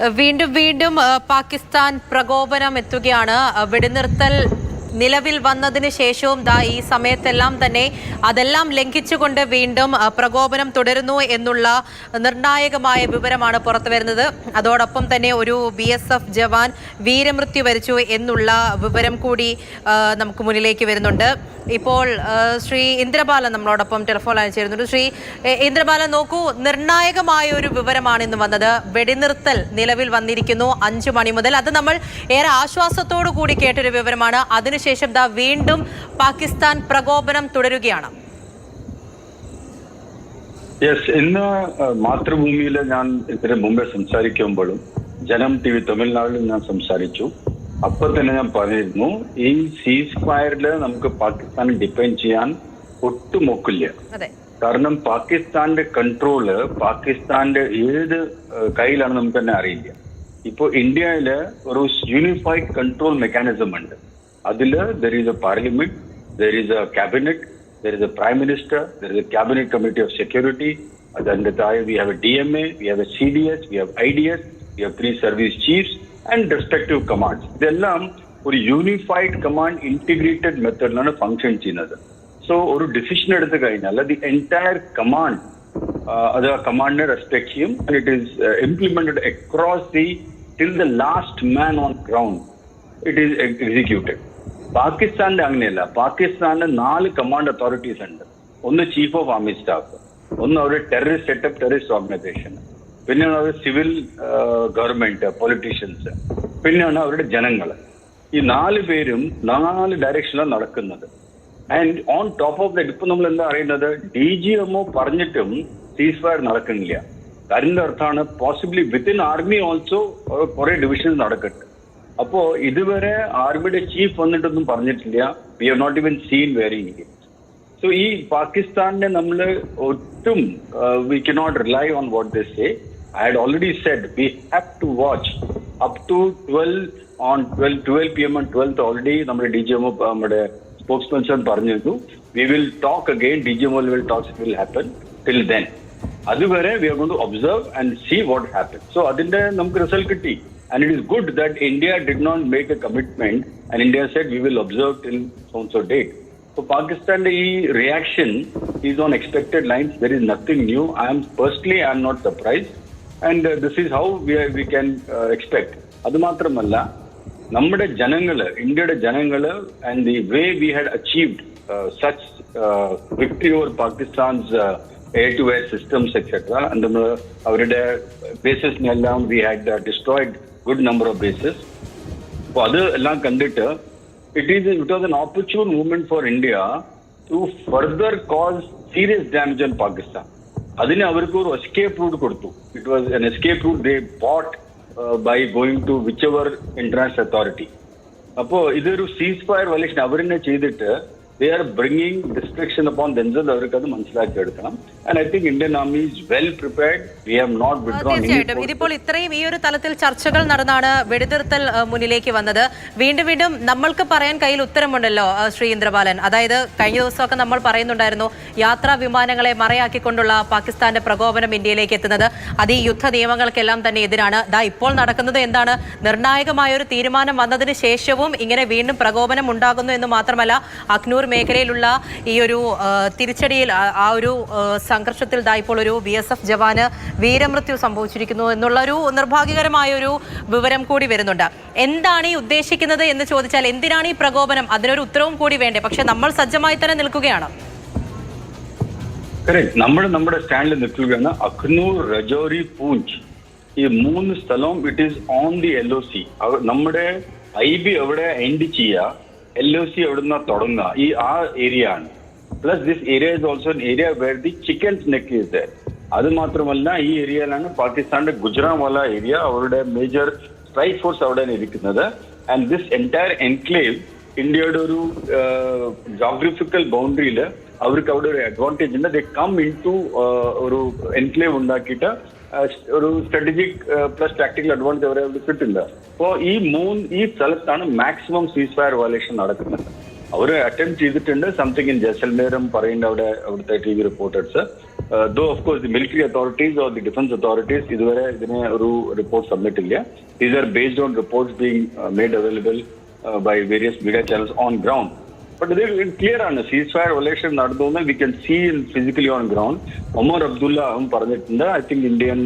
വീണ്ടും വീണ്ടും പാകിസ്ഥാൻ പ്രകോപനം എത്തുകയാണ്. വെടിനിർത്തൽ നിലവിൽ വന്നതിന് ശേഷവും ദാ ഈ സമയത്തെല്ലാം തന്നെ അതെല്ലാം ലംഘിച്ചുകൊണ്ട് വീണ്ടും പ്രകോപനം തുടരുന്നു എന്നുള്ള നിർണായകമായ വിവരമാണ് പുറത്തു വരുന്നത്. അതോടൊപ്പം തന്നെ ഒരു ബി എസ് എഫ് ജവാൻ വീരമൃത്യു വരിച്ചു എന്നുള്ള വിവരം കൂടി നമുക്ക് മുന്നിലേക്ക് വരുന്നുണ്ട്. ഇപ്പോൾ ശ്രീ ഇന്ദ്രബാലൻ നമ്മളോടൊപ്പം ടെലിഫോൺ അയച്ചിരുന്നുണ്ട് ശ്രീ ഇന്ദ്രബാലൻ നോക്കൂ നിർണായകമായ ഒരു വിവരമാണ് ഇന്ന് വന്നത്. വെടിനിർത്തൽ നിലവിൽ വന്നിരിക്കുന്നു അഞ്ചു മണി മുതൽ. അത് നമ്മൾ ഏറെ ആശ്വാസത്തോടു കൂടി കേട്ടൊരു വിവരമാണ്. അതിനുശേഷം ദാ വീണ്ടും പാകിസ്ഥാൻ പ്രകോപനം തുടരുകയാണ്. യെസ് ഇന്ന് മാതൃഭൂമിയിൽ ഞാൻ ഇതിന് മുമ്പേ സംസാരിക്കുമ്പോഴും ജനം ടി വി തമിഴ്നാട്ടിൽ ഞാൻ സംസാരിച്ചു. അപ്പൊ തന്നെ ഞാൻ പറഞ്ഞിരുന്നു ഈ സീസ് ഫയറിൽ നമുക്ക് പാകിസ്ഥാനെ ഡിപ്പെൻഡ് ചെയ്യാൻ ഒട്ടും ഒക്കില്ല അതെ. കാരണം പാകിസ്ഥാന്റെ കൺട്രോൾ പാകിസ്ഥാന്റെ ഏത് കയ്യിലാണ് നമുക്ക് തന്നെ അറിയില്ല. ഇപ്പോൾ ഇന്ത്യയിൽ ഒരു യൂണിഫൈഡ് കൺട്രോൾ മെക്കാനിസം ഉണ്ട്. അതില് there is a parliament there is a cabinet there is a prime minister there is a cabinet committee of security അതിന്റെ താഴെ we have a D M A we have a C D S we have I D S we have three service chiefs and respective commands ഇതെല്ലാം ഒരു unified command integrated മെത്തേഡിലാണ് function ചെയ്യുന്നത് so ഒരു decision എടുത്തു കഴിഞ്ഞാൽ the entire command അത് ആ കമാൻഡിനെ respect ചെയ്യും and it is implemented across the till the last man on ground it is executed പാകിസ്ഥാനിന്റെ അങ്ങനെയല്ല. പാകിസ്ഥാനിന് നാല് കമാൻഡ് അതോറിറ്റീസ് ഉണ്ട്. ഒന്ന് ചീഫ് ഓഫ് ആർമി സ്റ്റാഫ് ഒന്ന് അവരുടെ ടെററിസ്റ്റ് സെറ്റപ്പ് ടെററിസ്റ്റ് ഓർഗനൈസേഷൻ പിന്നെയാണ് അവർ സിവിൽ ഗവൺമെന്റ് പൊളിറ്റീഷ്യൻസ് പിന്നെയാണ് അവരുടെ ജനങ്ങൾ. ഈ നാല് പേരും നാല് ഡയറക്ഷനിലാണ് നടക്കുന്നത്. And on top of the ഇപ്പൊ നമ്മൾ എന്താ അറിയുന്നത് ഡി ജി എംഒ പറഞ്ഞിട്ടും സീസ് ഫയർ നടക്കുന്നില്ല. കാര്യം അർത്ഥമാണ് പോസിബിളി വിത്തിൻ ആർമി ഓൾസോ കുറെ ഡിവിഷൻസ് നടക്കട്ടെ. അപ്പോ ഇതുവരെ ആർമിയുടെ ചീഫ് വന്നിട്ടൊന്നും പറഞ്ഞിട്ടില്ല. We have not even seen wearing so ഈ പാകിസ്ഥാനെ നമ്മൾ ഒട്ടും we K not rely on what the say I had already said we have to watch up to twelve on twelve twelve P M twelfth already നമ്മുടെ D G M നമ്മുടെ spokesperson പറഞ്ഞിരുന്നു. We will talk again D G M will talks will happen till then അതുവരെ we are gone to observe and see what happen so അതിന്റെ നമുക്ക് result കിട്ടി. and it is good that India did not make a commitment and India said we will observe till so date So പാകിസ്ഥാന്റെ ഈ reaction is on expected lines there is nothing new I am personally I am not surprise and this is how we we can expect അത് മാത്രമല്ല നമ്മുടെ ജനങ്ങള് ഇന്ത്യയുടെ ജനങ്ങള് and the way we had achieved such victory over Pakistan's air to air systems etcetera നമ്മൾ അവരുടെ ബേസിസിനെല്ലാം we had destroyed Good number of bases അപ്പൊ അത് എല്ലാം കണ്ടിട്ട് it is it was an opportune movement for India to further cause serious damage on Pakistan അതിന് അവർക്ക് ഒരു escape route കൊടുത്തു. It was an escape route they bought by going to whichever international authority അപ്പോ ഇതൊരു cease fire violation അവർ തന്നെ ചെയ്തിട്ട് they are bringing destruction upon themselves അവർക്ക് അത് മനസ്സിലാക്കി എടുക്കണം and I think Indian army is well prepared we have not withdrawn തീർച്ചയായിട്ടും. ഇതിപ്പോൾ ഇത്രയും ഈ ഒരു തലത്തിൽ ചർച്ചകൾ നടന്നാണ് വെടിതിർത്തൽ മുന്നിലേക്ക് വന്നത്. വീണ്ടും വീണ്ടും നമ്മൾക്ക് പറയാൻ കയ്യിൽ ഉത്തരമുണ്ടല്ലോ ശ്രീ ഇന്ദ്രബാലൻ. അതായത് കഴിഞ്ഞ ദിവസമൊക്കെ നമ്മൾ പറയുന്നുണ്ടായിരുന്നു യാത്രാ വിമാനങ്ങളെ മറയാക്കിക്കൊണ്ടുള്ള പാകിസ്ഥാന്റെ പ്രകോപനം ഇന്ത്യയിലേക്ക് എത്തുന്നത്. അത് ഈ യുദ്ധ നിയമങ്ങൾക്കെല്ലാം തന്നെ എതിരാണ്. ദാ ഇപ്പോൾ നടക്കുന്നത് എന്താണ്? നിർണായകമായ ഒരു തീരുമാനം വന്നതിന് ശേഷവും ഇങ്ങനെ വീണ്ടും പ്രകോപനം ഉണ്ടാകുന്നു എന്ന് മാത്രമല്ല അഖ്നൂർ മേഖലയിലുള്ള ഈ ഒരു തിരിച്ചടിയിൽ ആ- ഒരു സംഘർഷത്തിൽ ദാ ഒരു ബി എസ് എഫ് ജവാന് വീരമൃത്യു സംഭവിച്ചിരിക്കുന്നു എന്നുള്ള ഒരു നിർഭാഗ്യകരമായ ഒരു വിവരം കൂടി വരുന്നുണ്ട്. എന്താണ് ഈ ഉദ്ദേശിക്കുന്നത് എന്ന് ചോദിച്ചാൽ എന്തിനാണ് ഈ പ്രകോപനം? അതിനൊരു ഉത്തരവും കൂടി വേണ്ടേ? പക്ഷെ നമ്മൾ സജ്ജമായി തന്നെ നിൽക്കുകയാണ്. നമ്മൾ നമ്മുടെ സ്റ്റാൻഡിൽ നിൽക്കുകയാണ്. അഖ്നൂർ രജോരി പൂഞ്ച്. ഈ മൂന്ന് സ്ഥലവും it is on the L O C നമ്മുടെ ഐ ബി എവിടെ എൻഡ് ചെയ്യുക. എൽ ഒ സി എവിടുന്ന തുടങ്ങുക? ഈ ആ ഏരിയ ആണ്. Plus this area is also area where the chicken neck is there അത് മാത്രമല്ല ഈ ഏരിയയിലാണ് പാകിസ്ഥാന്റെ ഗുജറാവാല ഏരിയ അവരുടെ മേജർ സ്ട്രൈക്ക് ഫോഴ്സ് അവിടെയാണ് ഇരിക്കുന്നത്. ആൻഡ് ദിസ് എന്റയർ എൻക്ലേവ് ഇന്ത്യയുടെ ഒരു ജോഗ്രഫിക്കൽ ബൗണ്ടറിയിൽ അവർക്ക് അവിടെ ഒരു അഡ്വാന്റേജ് ഉണ്ട്. ദേ കം ഇൻ ടു ഒരു എൻക്ലേവ് ഉണ്ടാക്കിയിട്ട് ഒരു സ്ട്രാറ്റജിക് പ്ലസ് ടാക്ടിക്കൽ അഡ്വാന്റേജ് അവരെ കിട്ടില്ല. അപ്പോൾ ഈ മൂന്ന് ഈ സ്ഥലത്താണ് മാക്സിമം സീസ് ഫയർ വയലേഷൻ നടക്കുന്നത്. അവർ അറ്റംപ്റ്റ് ചെയ്തിട്ടുണ്ട്. സംതിങ് ഇൻ ജസൽമേറും പറയുന്നുണ്ട് അവിടെ അവിടുത്തെ T V reporters though of course the military authorities or the defence authorities ഇതുവരെ ഇതിനെ ഒരു റിപ്പോർട്ട് സബ്മിറ്റ് ഇല്ല these are based on reports being made available by various media channels on ground but ഇത് clear ആണ് cease fire violation നടന്നു എന്ന് we can see in physically on ground Omar Abdullah അവൻ പറഞ്ഞിട്ടുണ്ട്. I think Indian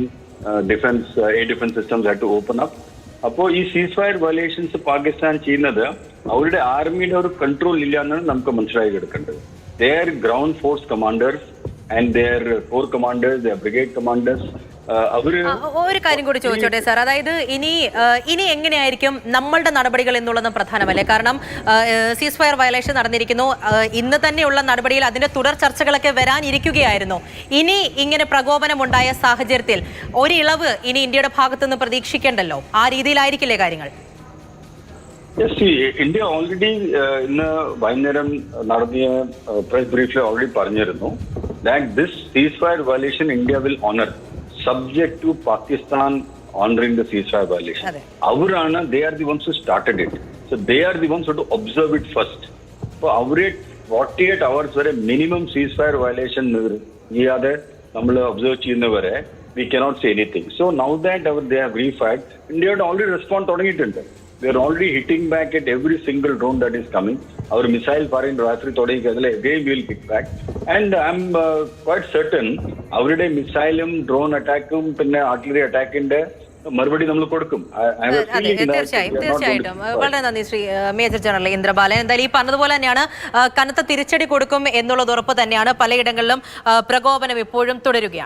defence air defence systems have to open up അപ്പോൾ ഈ സീസ് fire violations Pakistan ചെയ്യുന്നത് അവരുടെ ആർമിയുടെ ഒരു കൺട്രോൾ ഇല്ല എന്നാണ് നമുക്ക് മനസ്സിലാക്കി എടുക്കേണ്ടത് their ground force commanders and their corps commanders their brigade commanders അവർ ഒരു കാര്യം കൂടി ചോദിച്ചോട്ടെ സാർ. അതായത് ഇനി ഇനി എങ്ങനെയായിരിക്കും നമ്മളുടെ നടപടികൾ എന്നുള്ളതും പ്രധാനമല്ലേ? കാരണം സീസ് ഫയർ വയലേഷൻ നടന്നിരിക്കുന്നു. ഇന്ന് തന്നെയുള്ള നടപടിയിൽ അതിന്റെ തുടർ ചർച്ചകളൊക്കെ വരാനിരിക്കുകയായിരുന്നു. ഇനി ഇങ്ങനെ പ്രകോപനമുണ്ടായ സാഹചര്യത്തിൽ ഒരു ഇളവ് ഇനി ഇന്ത്യയുടെ ഭാഗത്തുനിന്ന് പ്രതീക്ഷിക്കേണ്ടല്ലോ? ആ രീതിയിലായിരിക്കില്ലേ കാര്യങ്ങൾ? ഇന്ത്യ ഓൾറെഡി ഇന്ന് വൈകുന്നേരം നടത്തിയ പ്രസ് ബ്രീഫിൽ ഓൾറെഡി പറഞ്ഞിരുന്നു that this cease fire violation India will honour subject to Pakistan honouring the cease fire violation അതെ. അവരാണ് they are the ones to started it so they are the ones to observe it first അപ്പോൾ അവരെ forty eight hours വരെ minimum cease fire violation ചെയ്യാതെ നമ്മൾ observe ചെയ്യുന്നവരെ we cannot say anything so now that our they have reified ഇന്ത്യയുടെ already respond തുടങ്ങിയിട്ടുണ്ട്. We are already hitting back at every single drone that is coming our missile പറയുന്ന രാത്രി തുടങ്ങി അതിൽ again will pick back and I'm quite certain അവരുടെ മിസൈലും drone അറ്റാക്കും പിന്നെ artillery അറ്റാക്കിന്റെ മറുപടി നമ്മൾ കൊടുക്കും. Have that തീർച്ചയായും we are തീർച്ചയായിട്ടും. വളരെ നന്ദി ശ്രീ മേജർ ജനറൽ ഇന്ദ്രബാലൻ. എന്തായാലും ഈ പറഞ്ഞതുപോലെ തന്നെയാണ് കനത്ത തിരിച്ചടി കൊടുക്കും എന്നുള്ളത് ഉറപ്പ് തന്നെയാണ്. പലയിടങ്ങളിലും പ്രകോപനം ഇപ്പോഴും തുടരുകയാണ്.